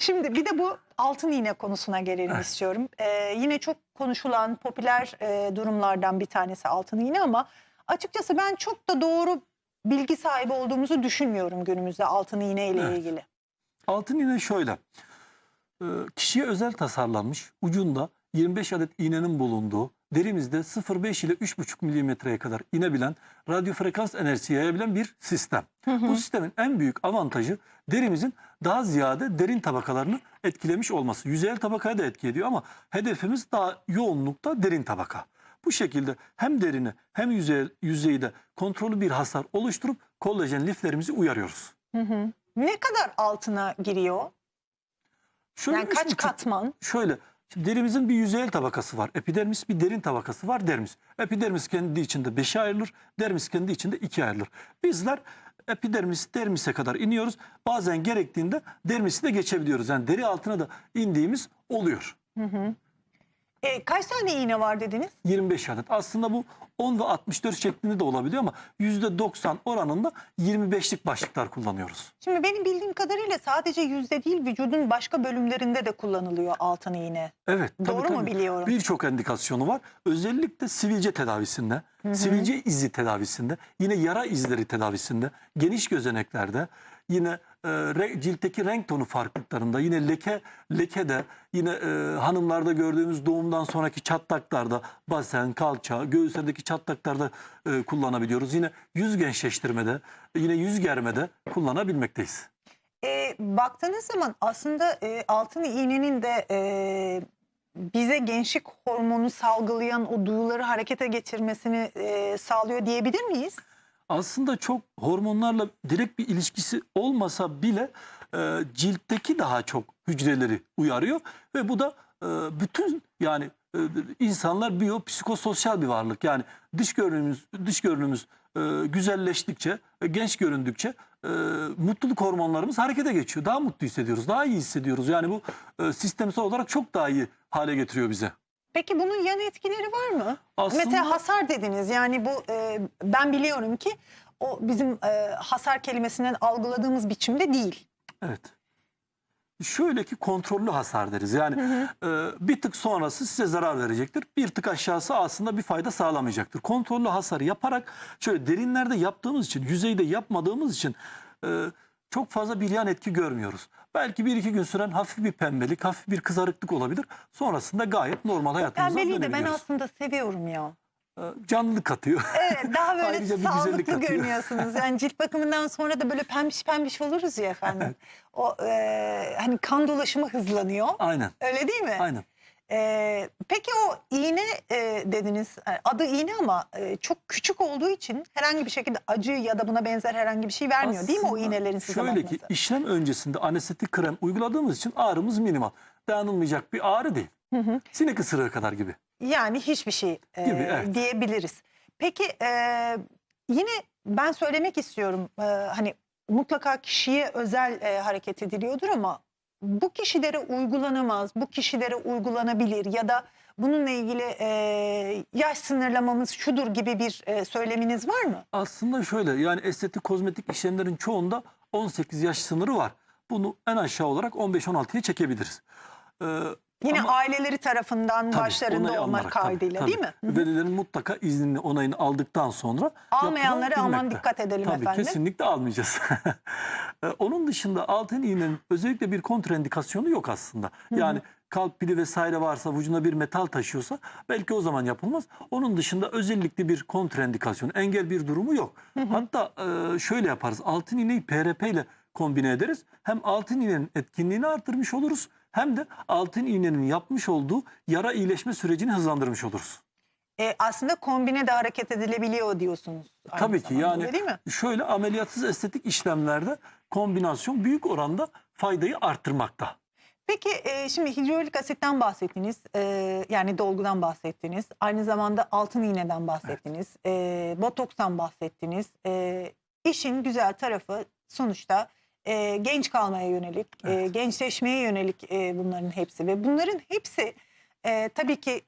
Şimdi bir de bu altın iğne konusuna gelelim istiyorum. Ee, yine çok konuşulan popüler e, durumlardan bir tanesi altın iğne ama açıkçası ben çok da doğru bilgi sahibi olduğumuzu düşünmüyorum günümüzde altın iğne ile Evet. ilgili. Altın iğne şöyle. Ee, Kişiye özel tasarlanmış ucunda 25 adet iğnenin bulunduğu derimizde 0,5 ile 3,5 milimetreye kadar inebilen radyo frekans enerjisi yayabilen bir sistem. Bu sistemin en büyük avantajı derimizin daha ziyade derin tabakalarını etkilemiş olması. Yüzeyel tabakaya da etki ediyor ama hedefimiz daha yoğunlukta derin tabaka. Bu şekilde hem derini hem yüzey, yüzeyi de kontrollü bir hasar oluşturup kollajen liflerimizi uyarıyoruz. Hı hı. Ne kadar altına giriyor? Şöyle Yani kaç buçuk- katman? Şöyle şimdi derimizin bir yüzeyel tabakası var. Epidermis bir derin tabakası var dermis. Epidermis kendi içinde beşe ayrılır. Dermis kendi içinde ikiye ayrılır. Bizler epidermis dermise kadar iniyoruz. Bazen gerektiğinde dermisi de geçebiliyoruz. Yani deri altına da indiğimiz oluyor. Hı hı. E, kaç tane iğne var dediniz? 25 adet. Aslında bu 10 ve 64 şeklinde de olabiliyor ama %90 oranında 25'lik başlıklar kullanıyoruz. Şimdi benim bildiğim kadarıyla sadece yüzde değil vücudun başka bölümlerinde de kullanılıyor altın iğne. Evet. tabii, Doğru mu tabii. biliyorum? Birçok endikasyonu var. Özellikle sivilce tedavisinde, hı. sivilce izi tedavisinde, yine yara izleri tedavisinde, geniş gözeneklerde, yine e, ciltteki renk tonu farklılıklarında, yine leke lekede, yine e, hanımlarda gördüğümüz doğumdan sonraki çatlaklarda, basen, kalça, göğüslerdeki çatlaklarda e, kullanabiliyoruz. Yine yüz gençleştirmede, yine yüz germede kullanabilmekteyiz. E, baktığınız zaman aslında e, altın iğnenin de e, bize gençlik hormonu salgılayan o duyuları harekete geçirmesini e, sağlıyor diyebilir miyiz? Aslında çok hormonlarla direkt bir ilişkisi olmasa bile e, ciltteki daha çok hücreleri uyarıyor ve bu da e, bütün yani e, insanlar biyopsikososyal bir varlık. Yani dış görünümüz dış görünümüz e, güzelleştikçe, e, genç göründükçe e, mutluluk hormonlarımız harekete geçiyor. Daha mutlu hissediyoruz, daha iyi hissediyoruz. Yani bu e, sistemsel olarak çok daha iyi hale getiriyor bize. Peki bunun yan etkileri var mı? Aslında Mesela hasar dediniz. Yani bu e, ben biliyorum ki o bizim e, hasar kelimesinden algıladığımız biçimde değil. Evet. Şöyle ki kontrollü hasar deriz. Yani e, bir tık sonrası size zarar verecektir. Bir tık aşağısı aslında bir fayda sağlamayacaktır. Kontrollü hasarı yaparak şöyle derinlerde yaptığımız için, yüzeyde yapmadığımız için e, çok fazla bir yan etki görmüyoruz. Belki bir iki gün süren hafif bir pembelik, hafif bir kızarıklık olabilir. Sonrasında gayet normal hayatımıza Pembeliği de ben dönebiliyoruz. aslında seviyorum ya. E, canlılık katıyor. Evet daha böyle Ayrıca bir güzellik sağlıklı katıyor. görünüyorsunuz. Yani cilt bakımından sonra da böyle pembiş pembiş oluruz ya efendim. O e, hani kan dolaşımı hızlanıyor. Aynen, Öyle değil mi? aynen. E, peki o iğne e, dediniz adı iğne ama e, çok küçük olduğu için herhangi bir şekilde acı ya da buna benzer herhangi bir şey vermiyor değil mi o Aslında iğnelerin size Şöyle ki işlem öncesinde anestetik krem uyguladığımız için ağrımız minimal. Dayanılmayacak bir ağrı değil. Hı hı. Sinek ısırığı kadar gibi. Yani hiçbir şey e, Gibi, evet. diyebiliriz. Peki e, yine ben söylemek istiyorum e, hani mutlaka kişiye özel e, hareket ediliyordur ama bu kişilere uygulanamaz, bu kişilere uygulanabilir ya da bununla ilgili e, yaş sınırlamamız şudur gibi bir e, söyleminiz var mı? Aslında şöyle yani estetik kozmetik işlemlerin çoğunda 18 yaş sınırı var. Bunu en aşağı olarak 15-16'ya çekebiliriz. Ee, Yine ama aileleri tarafından tabii, başlarında olmak kaydıyla değil mi? Hı hı. Velilerin mutlaka iznini onayını aldıktan sonra Almayanlara aman dikkat edelim Tabii efendim. kesinlikle almayacağız. Ee, Onun dışında altın iğnenin özellikle bir kontraindikasyonu yok aslında. Yani kalp pili vesaire varsa vücudunda bir metal taşıyorsa belki o zaman yapılmaz. Onun dışında özellikle bir kontraindikasyon, engel bir durumu yok. Hatta e, şöyle yaparız. Altın iğneyi PRP ile kombine ederiz. Hem altın iğnenin etkinliğini arttırmış oluruz hem de altın iğnenin yapmış olduğu yara iyileşme sürecini hızlandırmış oluruz. E, aslında kombine de hareket edilebiliyor diyorsunuz. aynı Tabii ki zamanda, yani öyle değil mi? şöyle ameliyatsız estetik işlemlerde kombinasyon büyük oranda faydayı arttırmakta. Peki e, şimdi hidrolik asitten bahsettiniz, e, yani dolgudan bahsettiniz, aynı zamanda altın iğneden bahsettiniz, e, botokstan bahsettiniz. E, işin güzel tarafı sonuçta e, genç kalmaya yönelik, e, Evet. gençleşmeye yönelik e, bunların hepsi ve bunların hepsi e, tabii ki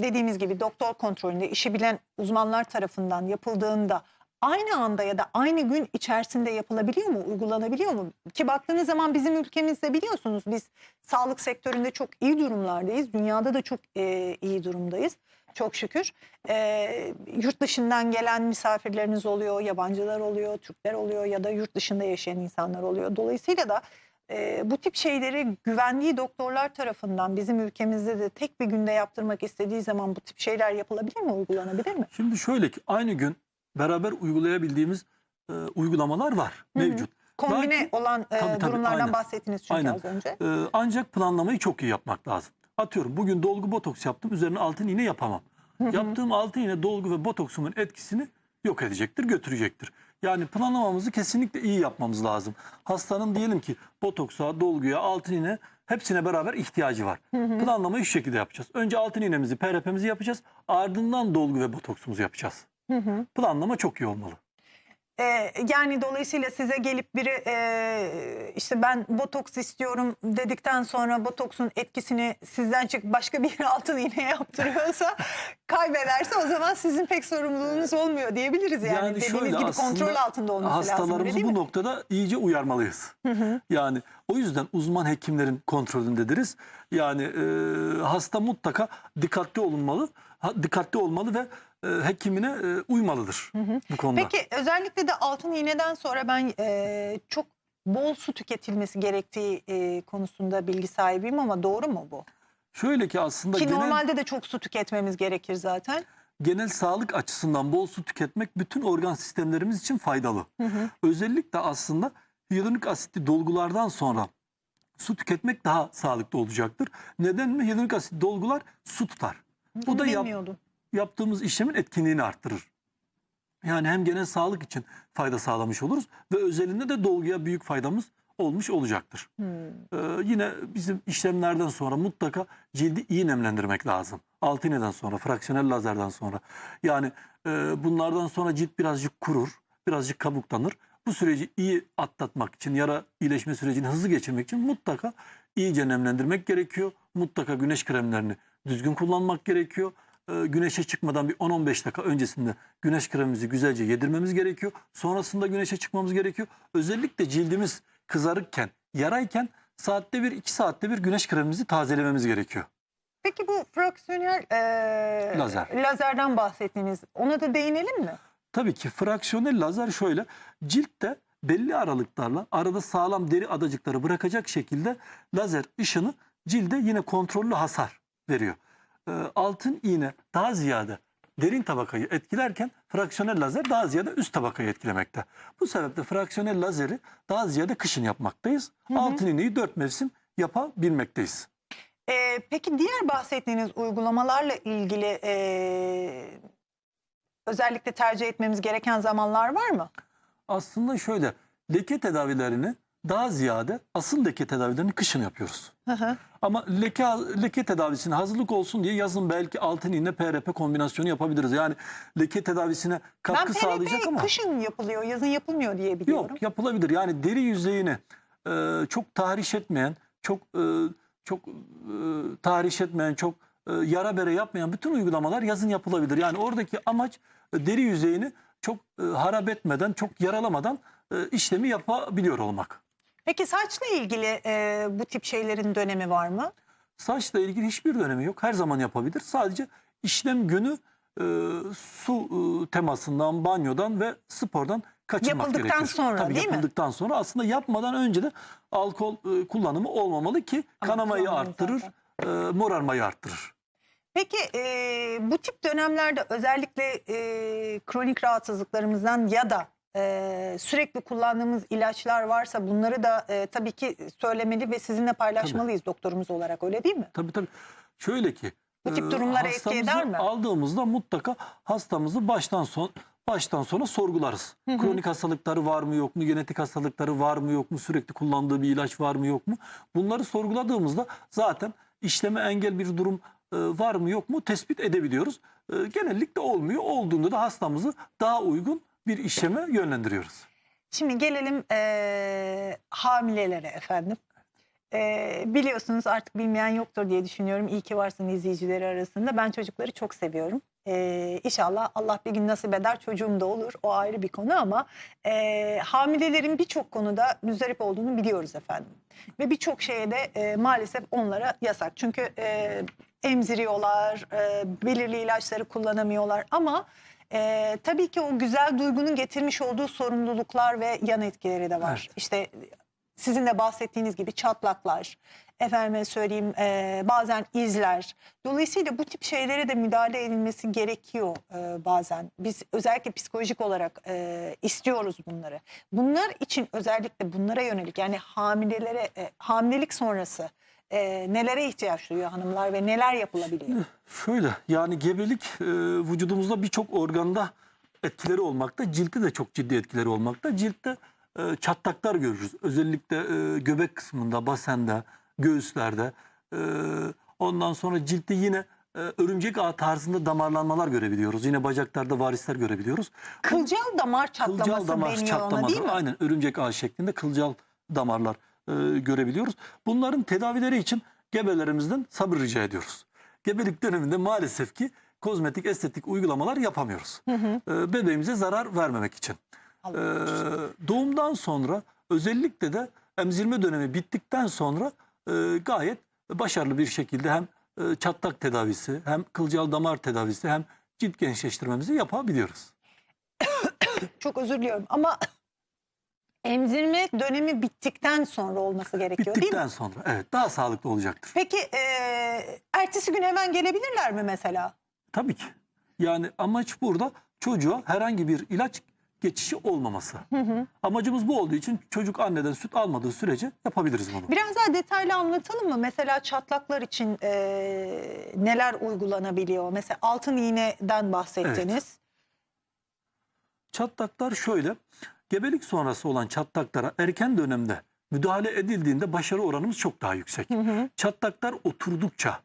dediğimiz gibi doktor kontrolünde işi bilen uzmanlar tarafından yapıldığında aynı anda ya da aynı gün içerisinde yapılabiliyor mu, uygulanabiliyor mu? Ki baktığınız zaman bizim ülkemizde biliyorsunuz biz sağlık sektöründe çok iyi durumlardayız. Dünyada da çok e, iyi durumdayız. Çok şükür. E, yurt dışından gelen misafirleriniz oluyor, yabancılar oluyor, Türkler oluyor ya da yurt dışında yaşayan insanlar oluyor. Dolayısıyla da e, bu tip şeyleri güvenliği doktorlar tarafından bizim ülkemizde de tek bir günde yaptırmak istediği zaman bu tip şeyler yapılabilir mi, uygulanabilir mi? Şimdi şöyle ki aynı gün beraber uygulayabildiğimiz e, uygulamalar var Hı hı. mevcut. Kombine Lakin- olan e, Tabii, tabii, durumlardan aynen. bahsettiniz çünkü Aynen. az önce. E, ancak planlamayı çok iyi yapmak lazım. Atıyorum bugün dolgu botoks yaptım üzerine altın iğne yapamam. Yaptığım altın iğne dolgu ve botoksumun etkisini yok edecektir, götürecektir. Yani planlamamızı kesinlikle iyi yapmamız lazım. Hastanın diyelim ki botoksa, dolguya, altın iğne hepsine beraber ihtiyacı var. Planlamayı şu şekilde yapacağız. Önce altın iğnemizi, PRP'mizi yapacağız. Ardından dolgu ve botoksumuzu yapacağız. Planlama çok iyi olmalı. E, yani dolayısıyla size gelip biri e, işte ben botoks istiyorum dedikten sonra botoksun etkisini sizden çık başka bir yere altın iğne yaptırıyorsa kaybederse o zaman sizin pek sorumluluğunuz olmuyor diyebiliriz yani. Yani Dediğiniz gibi kontrol altında olması lazım Hastalarımızı bu mi? noktada iyice uyarmalıyız. Hı hı. Yani o yüzden uzman hekimlerin kontrolündediriz. Yani e, hasta mutlaka dikkatli olunmalı, dikkatli olmalı ve hekimine e, uymalıdır Hı hı. bu konuda. Peki özellikle de altın iğneden sonra ben e, çok bol su tüketilmesi gerektiği e, konusunda bilgi sahibiyim ama doğru mu bu? Şöyle ki aslında Ki genel, normalde de çok su tüketmemiz gerekir zaten. genel sağlık açısından bol su tüketmek bütün organ sistemlerimiz için faydalı. Hı hı. Özellikle aslında hyaluronik asitli dolgulardan sonra su tüketmek daha sağlıklı olacaktır. Neden mi? Hyaluronik asitli dolgular su tutar. Bu da yap-. Yaptığımız işlemin etkinliğini arttırır. Yani hem genel sağlık için fayda sağlamış oluruz ve özelinde de dolguya büyük faydamız olmuş olacaktır. Hmm. Ee, yine bizim işlemlerden sonra mutlaka cildi iyi nemlendirmek lazım. Altı iğneden sonra, fraksiyonel lazerden sonra. Yani e, bunlardan sonra cilt birazcık kurur, birazcık kabuklanır. Bu süreci iyi atlatmak için, yara iyileşme sürecini hızlı geçirmek için mutlaka iyice nemlendirmek gerekiyor. Mutlaka güneş kremlerini düzgün kullanmak gerekiyor. Ee, güneşe çıkmadan bir 10-15 dakika öncesinde güneş kremimizi güzelce yedirmemiz gerekiyor. Sonrasında güneşe çıkmamız gerekiyor. Özellikle cildimiz kızarıkken, yarayken saatte bir, iki saatte bir güneş kremimizi tazelememiz gerekiyor. Peki bu fraksiyonel e, Lazer. lazerden bahsettiniz. Ona da değinelim mi? Tabii ki fraksiyonel lazer şöyle, ciltte belli aralıklarla arada sağlam deri adacıkları bırakacak şekilde lazer ışını cilde yine kontrollü hasar veriyor. Ee, altın iğne daha ziyade derin tabakayı etkilerken fraksiyonel lazer daha ziyade üst tabakayı etkilemekte. Bu sebeple fraksiyonel lazeri daha ziyade kışın yapmaktayız. Hı hı. Altın iğneyi dört mevsim yapabilmekteyiz. E, peki diğer bahsettiğiniz uygulamalarla ilgili e, özellikle tercih etmemiz gereken zamanlar var mı? Aslında şöyle leke tedavilerini daha ziyade asıl leke tedavilerini kışın yapıyoruz. Hı hı. Ama leke leke tedavisine hazırlık olsun diye yazın belki altın iğne PRP kombinasyonu yapabiliriz. Yani leke tedavisine Ben katkı sağlayacak PRP ama kışın yapılıyor, yazın yapılmıyor diye biliyorum. yok yapılabilir. Yani deri yüzeyini e, çok tahriş etmeyen, çok e, çok e, tahriş etmeyen, çok e, yara bere yapmayan bütün uygulamalar yazın yapılabilir. Yani oradaki amaç e, deri yüzeyini çok e, harap etmeden, çok yaralamadan e, işlemi yapabiliyor olmak. Peki saçla ilgili e, bu tip şeylerin dönemi var mı? Saçla ilgili hiçbir dönemi yok. Her zaman yapabilir. Sadece işlem günü e, su e, temasından, banyodan ve spordan kaçınmak Yapıldıktan gerekir. sonra, Tabii değil mi? yapıldıktan sonra aslında yapmadan önce de alkol e, kullanımı olmamalı ki Ama kanamayı arttırır, e, morarmayı arttırır. Peki e, bu tip dönemlerde özellikle e, kronik rahatsızlıklarımızdan ya da e, sürekli kullandığımız ilaçlar varsa bunları da e, tabii ki söylemeli ve sizinle paylaşmalıyız doktorumuz olarak öyle değil mi? Tabii tabii. Şöyle ki Bu tip durumlara etki eder mi? aldığımızda mutlaka hastamızı baştan son baştan sona sorgularız. Hı hı. Kronik hastalıkları var mı yok mu? Genetik hastalıkları var mı yok mu? Sürekli kullandığı bir ilaç var mı yok mu? Bunları sorguladığımızda zaten işleme engel bir durum var mı yok mu tespit edebiliyoruz. Genellikle olmuyor. Olduğunda da hastamızı daha uygun bir işleme yönlendiriyoruz. Şimdi gelelim e, hamilelere efendim. E, biliyorsunuz artık bilmeyen yoktur diye düşünüyorum. İyi ki varsın izleyicileri arasında. Ben çocukları çok seviyorum. Ee, inşallah Allah bir gün nasip eder çocuğum da olur. O ayrı bir konu ama e, hamilelerin birçok konuda müzdarip olduğunu biliyoruz efendim. Ve birçok şeye de e, maalesef onlara yasak. Çünkü e, emziriyorlar, e, belirli ilaçları kullanamıyorlar ama e, tabii ki o güzel duygunun getirmiş olduğu sorumluluklar ve yan etkileri de var. Evet. İşte sizin de bahsettiğiniz gibi çatlaklar, efendime söyleyeyim e, bazen izler. Dolayısıyla bu tip şeylere de müdahale edilmesi gerekiyor e, bazen. Biz özellikle psikolojik olarak e, istiyoruz bunları. Bunlar için özellikle bunlara yönelik yani hamilelere, e, hamilelik sonrası e, nelere ihtiyaç duyuyor hanımlar ve neler yapılabiliyor? Şöyle yani gebelik e, vücudumuzda birçok organda etkileri olmakta. Ciltte de çok ciddi etkileri olmakta. Ciltte e, çatlaklar görürüz. Özellikle e, göbek kısmında, basende, göğüslerde. E, ondan sonra ciltte yine e, örümcek ağı tarzında damarlanmalar görebiliyoruz. Yine bacaklarda varisler görebiliyoruz. Kılcal damar çatlaması Kılcal damar deniyor ona değil mi? aynen örümcek ağı şeklinde kılcal damarlar e, görebiliyoruz. Bunların tedavileri için gebelerimizden sabır rica ediyoruz. Gebelik döneminde maalesef ki kozmetik estetik uygulamalar yapamıyoruz. Hı hı. E, bebeğimize zarar vermemek için. E, doğumdan sonra özellikle de emzirme dönemi bittikten sonra e, gayet başarılı bir şekilde hem e, çatlak tedavisi hem kılcal damar tedavisi hem cilt gençleştirmemizi yapabiliyoruz. Çok özür diliyorum ama emzirme dönemi bittikten sonra olması gerekiyor değil mi? Bittikten sonra evet daha sağlıklı olacaktır. Peki e, ertesi gün hemen gelebilirler mi mesela? Tabii ki. Yani amaç burada çocuğa herhangi bir ilaç geçişi olmaması. Hı hı. Amacımız bu olduğu için çocuk anneden süt almadığı sürece yapabiliriz bunu. Biraz daha detaylı anlatalım mı? Mesela çatlaklar için e, neler uygulanabiliyor? Mesela altın iğneden bahsettiniz. Çatlaklar şöyle. Gebelik sonrası olan çatlaklara erken dönemde müdahale edildiğinde başarı oranımız çok daha yüksek. Hı hı. Çatlaklar oturdukça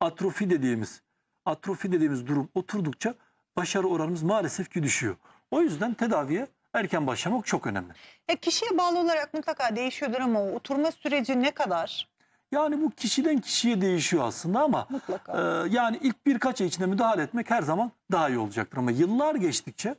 atrofi dediğimiz atrofi dediğimiz durum oturdukça başarı oranımız maalesef ki düşüyor. O yüzden tedaviye erken başlamak çok önemli. E, kişiye bağlı olarak mutlaka değişiyordur ama o oturma süreci ne kadar? Yani bu kişiden kişiye değişiyor aslında ama Mutlaka. Ee, yani ilk birkaç ay içinde müdahale etmek her zaman daha iyi olacaktır. Ama yıllar geçtikçe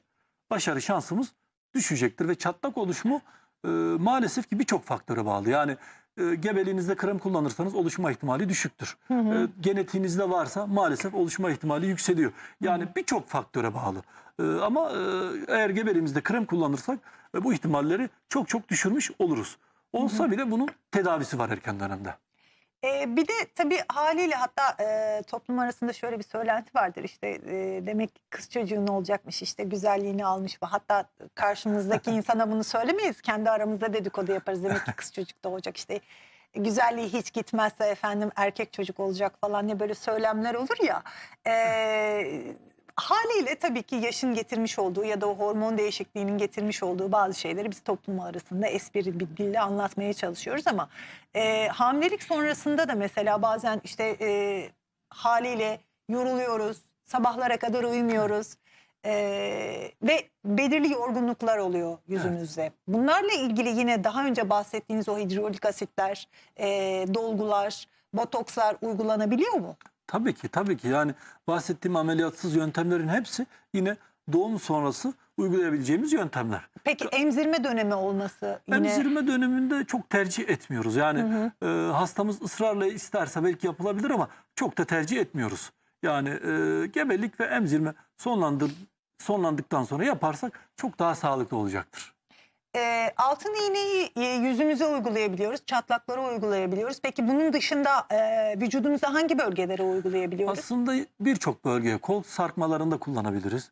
başarı şansımız düşecektir ve çatlak oluşumu e, maalesef ki birçok faktöre bağlı. Yani e, gebeliğinizde krem kullanırsanız oluşma ihtimali düşüktür. Hı hı. E, genetiğinizde varsa maalesef oluşma ihtimali yükseliyor. Yani birçok faktöre bağlı. E, ama e, eğer gebeliğimizde krem kullanırsak e, bu ihtimalleri çok çok düşürmüş oluruz. Olsa bile bunun tedavisi var erken dönemde. Ee, bir de tabii haliyle hatta e, toplum arasında şöyle bir söylenti vardır işte e, demek ki kız çocuğun olacakmış işte güzelliğini almış bu. Hatta karşımızdaki insana bunu söylemeyiz. Kendi aramızda dedikodu yaparız. Demek ki kız çocuk doğacak işte güzelliği hiç gitmezse efendim erkek çocuk olacak falan ne böyle söylemler olur ya. Ee, haliyle tabii ki yaşın getirmiş olduğu ya da o hormon değişikliğinin getirmiş olduğu bazı şeyleri biz toplum arasında espri bir dille anlatmaya çalışıyoruz ama e, hamilelik sonrasında da mesela bazen işte e, haliyle yoruluyoruz, sabahlara kadar uyumuyoruz e, ve belirli yorgunluklar oluyor yüzümüzde. Bunlarla ilgili yine daha önce bahsettiğiniz o hidrolik asitler, e, dolgular, botokslar uygulanabiliyor mu? Tabii ki tabii ki yani bahsettiğim ameliyatsız yöntemlerin hepsi yine doğum sonrası uygulayabileceğimiz yöntemler. Peki emzirme dönemi olması yine... Emzirme döneminde çok tercih etmiyoruz. Yani Hı hı. e, hastamız ısrarla isterse belki yapılabilir ama çok da tercih etmiyoruz. Yani e, gebelik ve emzirme sonlandır sonlandıktan sonra yaparsak çok daha sağlıklı olacaktır. E, altın iğneyi e, yüzümüze uygulayabiliyoruz, çatlaklara uygulayabiliyoruz. Peki bunun dışında e, vücudumuza hangi bölgelere uygulayabiliyoruz? Aslında birçok bölgeye kol sarkmalarında kullanabiliriz.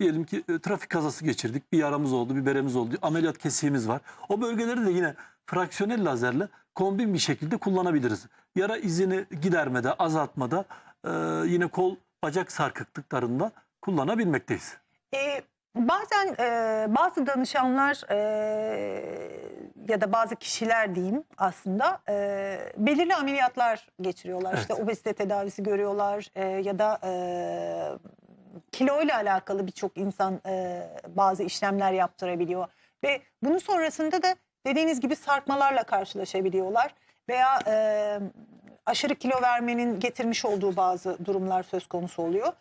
Diyelim ki e, trafik kazası geçirdik, bir yaramız oldu, bir beremiz oldu, ameliyat kesiğimiz var. O bölgeleri de yine fraksiyonel lazerle kombin bir şekilde kullanabiliriz. Yara izini gidermede, azaltmada e, yine kol bacak sarkıklıklarında kullanabilmekteyiz. E, bazen e, bazı danışanlar e, ya da bazı kişiler diyeyim aslında e, belirli ameliyatlar geçiriyorlar. İşte Evet. obezite tedavisi görüyorlar e, ya da e, kilo ile alakalı birçok insan e, bazı işlemler yaptırabiliyor. Ve bunun sonrasında da dediğiniz gibi sarkmalarla karşılaşabiliyorlar. Veya e, aşırı kilo vermenin getirmiş olduğu bazı durumlar söz konusu oluyor.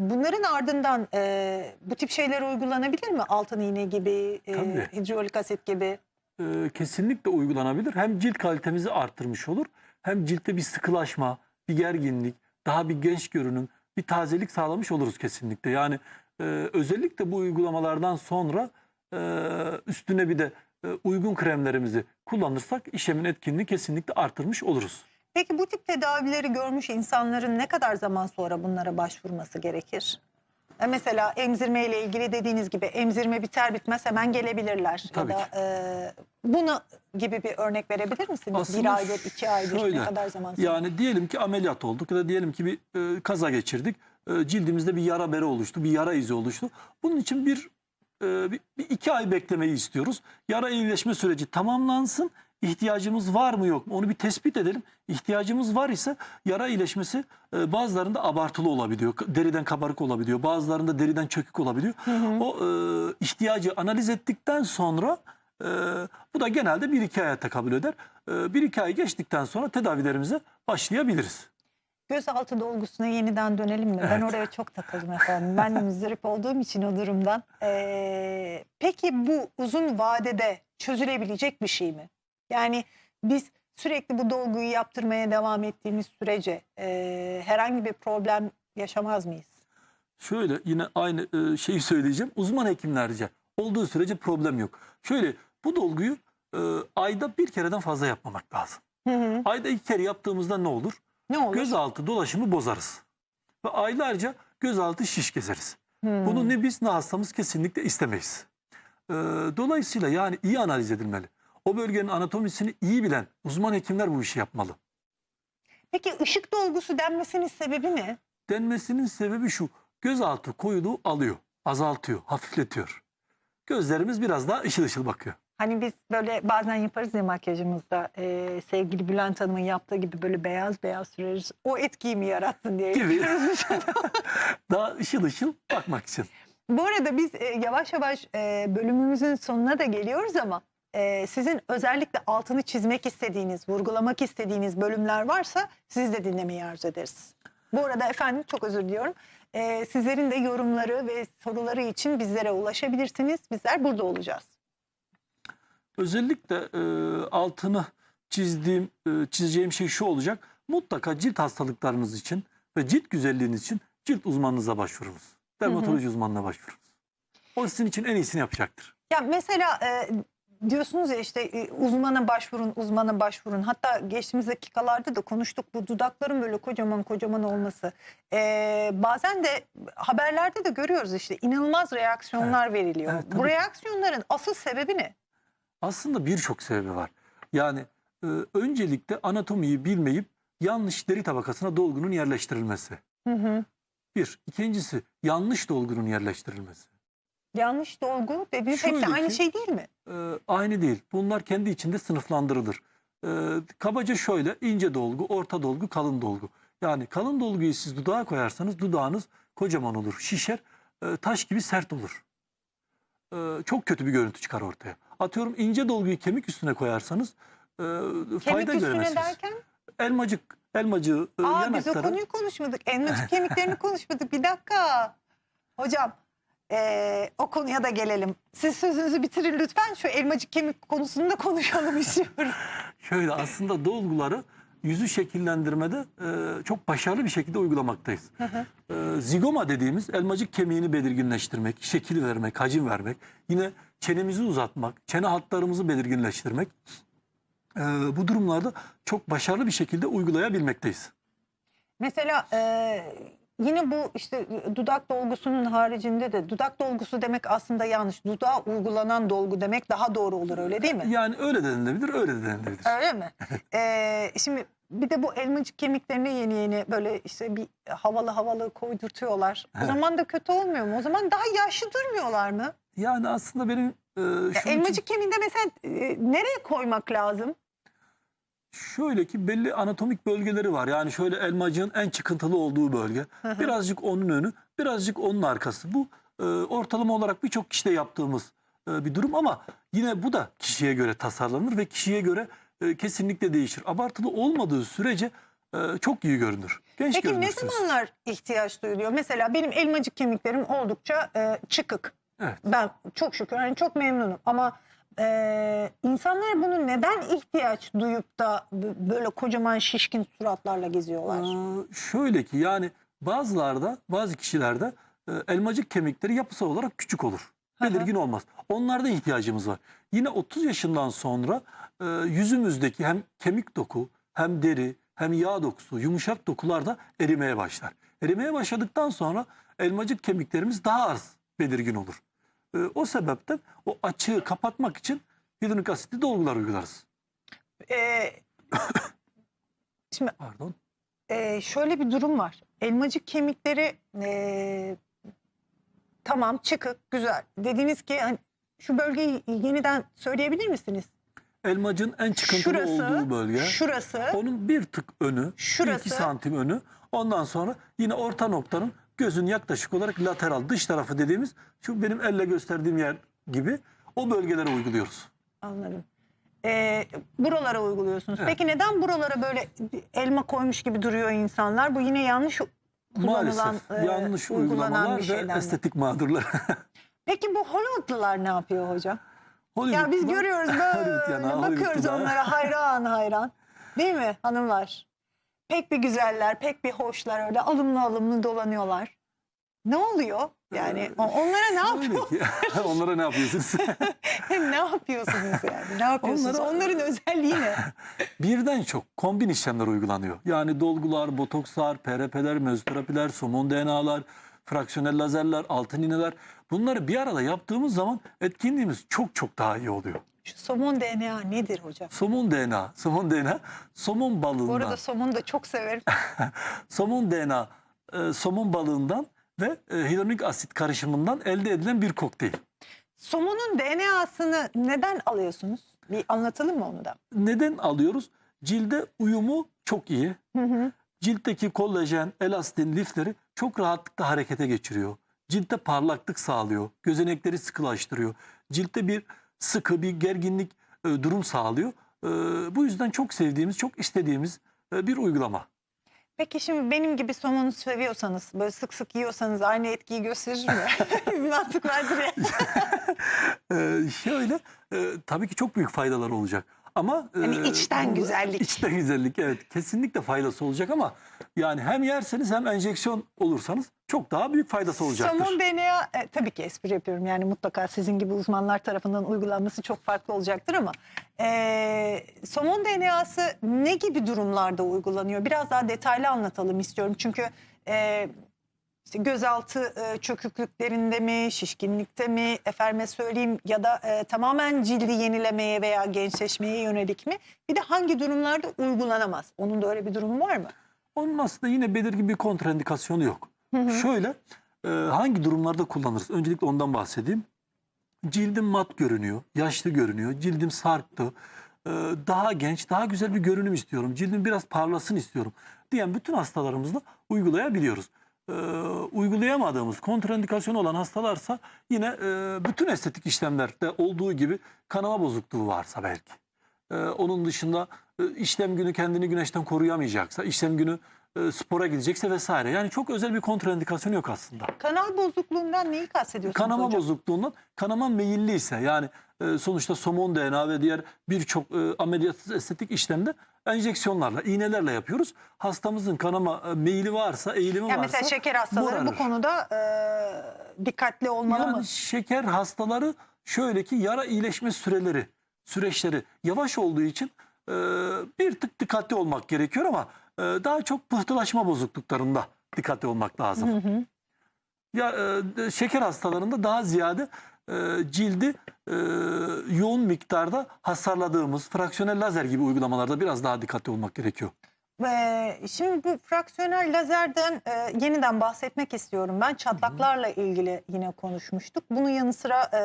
Bunların ardından e, bu tip şeyler uygulanabilir mi? Altın iğne gibi, e, Tabii. hidrolik asit gibi. Ee, kesinlikle uygulanabilir. Hem cilt kalitemizi arttırmış olur, hem ciltte bir sıkılaşma, bir gerginlik, daha bir genç görünüm, bir tazelik sağlamış oluruz kesinlikle. Yani e, özellikle bu uygulamalardan sonra e, üstüne bir de e, uygun kremlerimizi kullanırsak işlemin etkinliğini kesinlikle artırmış oluruz. Peki bu tip tedavileri görmüş insanların ne kadar zaman sonra bunlara başvurması gerekir? E, Mesela emzirme ile ilgili dediğiniz gibi emzirme biter bitmez hemen gelebilirler. Tabii ya da e, buna gibi bir örnek verebilir misiniz? Aslında bir aydır, iki aydır şöyle, ne kadar zaman sonra? Yani diyelim ki ameliyat olduk ya da diyelim ki bir e, kaza geçirdik. E, cildimizde bir yara bere oluştu, bir yara izi oluştu. Bunun için bir, e, bir, bir iki ay beklemeyi istiyoruz. Yara iyileşme süreci tamamlansın. İhtiyacımız var mı yok mu onu bir tespit edelim. İhtiyacımız var ise yara iyileşmesi e, bazılarında abartılı olabiliyor. Deriden kabarık olabiliyor. Bazılarında deriden çökük olabiliyor. O e, ihtiyacı analiz ettikten sonra e, bu da genelde bir iki aya tekabül eder. E, bir iki ay geçtikten sonra tedavilerimize başlayabiliriz. Gözaltı dolgusuna yeniden dönelim mi? Ben Evet. oraya çok takıldım efendim. Ben müzdarip olduğum için o durumdan. Ee, peki bu uzun vadede çözülebilecek bir şey mi? Yani biz sürekli bu dolguyu yaptırmaya devam ettiğimiz sürece e, herhangi bir problem yaşamaz mıyız? Şöyle yine aynı e, şeyi söyleyeceğim. Uzman hekimlerce olduğu sürece problem yok. Şöyle bu dolguyu e, ayda bir kereden fazla yapmamak lazım. Hı hı. Ayda iki kere yaptığımızda ne olur? Ne olur? Gözaltı dolaşımı bozarız. Ve aylarca gözaltı şiş gezeriz. Hmm. Bunu ne biz ne hastamız kesinlikle istemeyiz. Ee, dolayısıyla yani iyi analiz edilmeli. O bölgenin anatomisini iyi bilen uzman hekimler bu işi yapmalı. Peki ışık dolgusu denmesinin sebebi ne? Denmesinin sebebi şu. Gözaltı koyuluğu alıyor, azaltıyor, hafifletiyor. Gözlerimiz biraz daha ışıl ışıl bakıyor. Hani biz böyle bazen yaparız ya makyajımızda e, sevgili Bülent Hanım'ın yaptığı gibi böyle beyaz beyaz süreriz. O etkiyi mi yarattın diye. Gibi. Daha ışıl ışıl bakmak için. Bu arada biz e, yavaş yavaş e, bölümümüzün sonuna da geliyoruz ama e, sizin özellikle altını çizmek istediğiniz, vurgulamak istediğiniz bölümler varsa siz de dinlemeyi arzu ederiz. Bu arada efendim çok özür diliyorum. E, sizlerin de yorumları ve soruları için bizlere ulaşabilirsiniz. Bizler burada olacağız. Özellikle e, altını çizdiğim, e, çizeceğim şey şu olacak. Mutlaka cilt hastalıklarınız için ve cilt güzelliğiniz için cilt uzmanınıza başvurunuz. Dermatoloji uzmanına başvurunuz. O sizin için en iyisini yapacaktır. Ya mesela e, diyorsunuz ya işte e, uzmana başvurun, uzmana başvurun. Hatta geçtiğimiz dakikalarda da konuştuk bu dudakların böyle kocaman kocaman olması. E, bazen de haberlerde de görüyoruz işte inanılmaz reaksiyonlar veriliyor. Evet, bu reaksiyonların asıl sebebi ne? Aslında birçok sebebi var. Yani e, öncelikle anatomiyi bilmeyip yanlış deri tabakasına dolgunun yerleştirilmesi. Hı hı. Bir. İkincisi yanlış dolgunun yerleştirilmesi. Yanlış dolgu dediğiniz hepsi Şöyle aynı şey değil mi? e, aynı değil. Bunlar kendi içinde sınıflandırılır. E, kabaca şöyle ince dolgu, orta dolgu, kalın dolgu. Yani kalın dolguyu siz dudağa koyarsanız dudağınız kocaman olur, şişer, e, taş gibi sert olur. E, çok kötü bir görüntü çıkar ortaya. Atıyorum ince dolguyu kemik üstüne koyarsanız e, Kemik fayda üstüne göremezsiniz. derken? Elmacık, elmacığı, e, Aa biz o yanakları. konuyu konuşmadık. Elmacık kemiklerini konuşmadık. Bir dakika. Hocam eee, o konuya da gelelim. Siz sözünüzü bitirin lütfen. Şu elmacık kemik konusunu da konuşalım istiyorum. Şöyle aslında dolguları yüzü şekillendirmede e, çok başarılı bir şekilde uygulamaktayız. E, zigoma dediğimiz elmacık kemiğini belirginleştirmek, şekil vermek, hacim vermek, yine çenemizi uzatmak, çene hatlarımızı belirginleştirmek. e, bu durumlarda çok başarılı bir şekilde uygulayabilmekteyiz. Mesela eee, yine bu işte dudak dolgusunun haricinde de dudak dolgusu demek aslında yanlış. Dudağa uygulanan dolgu demek daha doğru olur öyle değil mi? Yani öyle de denilebilir, öyle de denilebilir. Öyle mi? Ee, şimdi bir de bu elmacık kemiklerine yeni yeni böyle işte bir havalı havalı koydurtuyorlar. O zaman da kötü olmuyor mu? O zaman daha yaşlı durmuyorlar mı? Yani aslında benim e, Ya için- elmacık kemiğinde mesela e, nereye koymak lazım? Şöyle ki belli anatomik bölgeleri var. Yani şöyle elmacığın en çıkıntılı olduğu bölge. Birazcık onun önü, birazcık onun arkası. Bu e, ortalama olarak birçok kişide yaptığımız e, bir durum ama yine bu da kişiye göre tasarlanır ve kişiye göre e, kesinlikle değişir. Abartılı olmadığı sürece e, çok iyi görünür. Genç Peki ne görünürsünüz. zamanlar ihtiyaç duyuluyor? Mesela benim elmacık kemiklerim oldukça e, çıkık. Evet. Ben çok şükür hani çok memnunum ama e, insanlar bunu neden ihtiyaç duyup da böyle kocaman şişkin suratlarla geziyorlar? Ee, şöyle ki yani bazılarda bazı kişilerde e, elmacık kemikleri yapısal olarak küçük olur. Belirgin olmaz. Onlarda ihtiyacımız var. Yine 30 yaşından sonra e, yüzümüzdeki hem kemik doku hem deri hem yağ dokusu yumuşak dokular da erimeye başlar. Erimeye başladıktan sonra elmacık kemiklerimiz daha az belirgin olur. E, o sebepten o açığı kapatmak için hidronik asitli dolgular uygularız. E, Pardon. e, şöyle bir durum var. Elmacık kemikleri e, tamam çıkık güzel. Dediniz ki hani, şu bölgeyi yeniden söyleyebilir misiniz? Elmacın en çıkıntılı Şurası, olduğu bölge. Şurası, Onun bir tık önü, Şurası. 2 santim önü. Ondan sonra yine orta noktanın gözün yaklaşık olarak lateral dış tarafı dediğimiz şu benim elle gösterdiğim yer gibi o bölgelere uyguluyoruz. Anladım. Ee, buralara uyguluyorsunuz. Evet. Peki neden buralara böyle elma koymuş gibi duruyor insanlar? Bu yine yanlış kullanılan, Maalesef e, yanlış uygulanan uygulamalar bir ve estetik mağdurlar. Peki bu Hollywoodlular ne yapıyor hocam? Ya Hollywood'da- biz görüyoruz böyle bakıyoruz onlara hayran hayran. Değil mi hanımlar? Pek bir güzeller, pek bir hoşlar öyle alımlı alımlı dolanıyorlar. Ne oluyor? Yani Ee, o- onlara ne yapıyor? Onlara ne yapıyorsunuz? ne yapıyorsunuz yani? Ne yapıyorsunuz? Onlara- Onların özelliği ne? Birden çok kombin işlemler uygulanıyor. Yani dolgular, botokslar, PRP'ler, mezoterapiler, somon DNA'lar, fraksiyonel lazerler, altın iğneler. Bunları bir arada yaptığımız zaman etkinliğimiz çok çok daha iyi oluyor. Şu somon DNA nedir hocam? Somon DNA, somon DNA, somon Bu arada balığından, somonu da çok severim. somon DNA, e, somon balığından ve e, hidronik asit karışımından elde edilen bir kokteyl. Somonun DNA'sını neden alıyorsunuz? Bir anlatalım mı onu da? Neden alıyoruz? Cilde uyumu çok iyi. Hı hı. Ciltteki kollajen, elastin, lifleri çok rahatlıkla harekete geçiriyor. Ciltte parlaklık sağlıyor. Gözenekleri sıkılaştırıyor. Ciltte bir sıkı bir gerginlik e, durum sağlıyor. E, bu yüzden çok sevdiğimiz, çok istediğimiz e, bir uygulama. Peki şimdi benim gibi somonu seviyorsanız, böyle sık sık yiyorsanız aynı etkiyi gösterir mi? mantık vardır ya. E, şöyle e, tabii ki çok büyük faydalar olacak. Ama e, Hani içten burada- güzellik. İçten güzellik evet kesinlikle faydası olacak ama yani hem yerseniz hem enjeksiyon olursanız çok daha büyük faydası olacaktır. Somon DNA, e, tabii ki espri yapıyorum yani mutlaka sizin gibi uzmanlar tarafından uygulanması çok farklı olacaktır ama e, somon DNA'sı ne gibi durumlarda uygulanıyor? Biraz daha detaylı anlatalım istiyorum çünkü e, işte gözaltı e, çöküklüklerinde mi, şişkinlikte mi, efendime söyleyeyim ya da e, tamamen cildi yenilemeye veya gençleşmeye yönelik mi? Bir de hangi durumlarda uygulanamaz? Onun da öyle bir durumu var mı? Onun aslında yine belirgin bir kontraindikasyonu yok. Şöyle e, hangi durumlarda kullanırız? Öncelikle ondan bahsedeyim. Cildim mat görünüyor, yaşlı görünüyor, cildim sarktı, e, daha genç, daha güzel bir görünüm istiyorum, cildim biraz parlasın istiyorum diyen bütün hastalarımızda uygulayabiliyoruz. E, uygulayamadığımız, kontraindikasyonu olan hastalarsa yine e, bütün estetik işlemlerde olduğu gibi kanama bozukluğu varsa belki. Ee, onun dışında e, işlem günü kendini güneşten koruyamayacaksa, işlem günü e, spora gidecekse vesaire. Yani çok özel bir kontraindikasyonu yok aslında. Kanal bozukluğundan neyi kastediyorsunuz Kanama hocam? bozukluğundan kanama meyilli ise yani e, sonuçta somon DNA ve diğer birçok e, ameliyatsız estetik işlemde enjeksiyonlarla, iğnelerle yapıyoruz. Hastamızın kanama e, meyili varsa, eğilimi Yani varsa mesela şeker hastaları bu morarır. konuda e, dikkatli olmalı yani mı? şeker hastaları şöyle ki yara iyileşme süreleri, süreçleri yavaş olduğu için e, bir tık dikkatli olmak gerekiyor ama daha çok pıhtılaşma bozukluklarında dikkatli olmak lazım. Hı hı. Ya e, şeker hastalarında daha ziyade e, cildi e, yoğun miktarda hasarladığımız fraksiyonel lazer gibi uygulamalarda biraz daha dikkatli olmak gerekiyor. Şimdi bu fraksiyonel lazerden e, yeniden bahsetmek istiyorum. Ben çatlaklarla ilgili yine konuşmuştuk. Bunun yanı sıra e,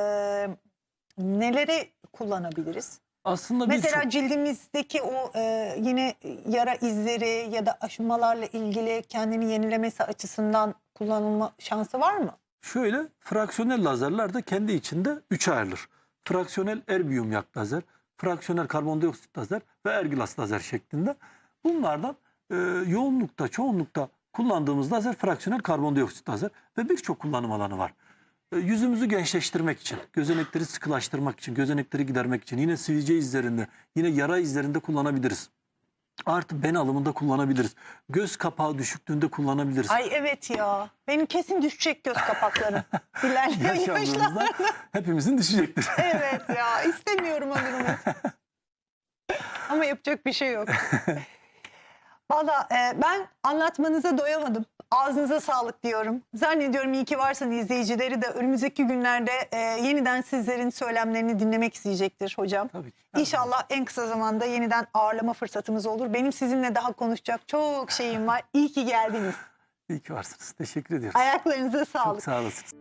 neleri kullanabiliriz? Aslında Mesela birçok cildimizdeki o e, yine yara izleri ya da aşınmalarla ilgili kendini yenilemesi açısından kullanılma şansı var mı? Şöyle fraksiyonel lazerler de kendi içinde üçe ayrılır. Fraksiyonel erbiyum yak lazer, fraksiyonel karbondioksit lazer ve ergilas lazer şeklinde. Bunlardan e, yoğunlukta, çoğunlukta kullandığımız lazer fraksiyonel karbondioksit lazer ve birçok kullanım alanı var. E, yüzümüzü gençleştirmek için, gözenekleri sıkılaştırmak için, gözenekleri gidermek için, yine sivilce izlerinde, yine yara izlerinde kullanabiliriz. Artı ben alımında kullanabiliriz. Göz kapağı düşüklüğünde kullanabiliriz. Ay evet ya. Benim kesin düşecek göz kapaklarım. İlerleyen Yaşlandığımızda yaşlar. hepimizin düşecektir. Evet ya istemiyorum o durumu. Ama yapacak bir şey yok. Valla e, ben anlatmanıza doyamadım. Ağzınıza sağlık diyorum. Zannediyorum iyi ki varsın izleyicileri de önümüzdeki günlerde e, yeniden sizlerin söylemlerini dinlemek isteyecektir hocam. Tabii ki. İnşallah en kısa zamanda yeniden ağırlama fırsatımız olur. Benim sizinle daha konuşacak çok şeyim var. İyi ki geldiniz. İyi ki varsınız. Teşekkür ediyoruz. Ayaklarınıza Çok sağlık. sağ olasınız.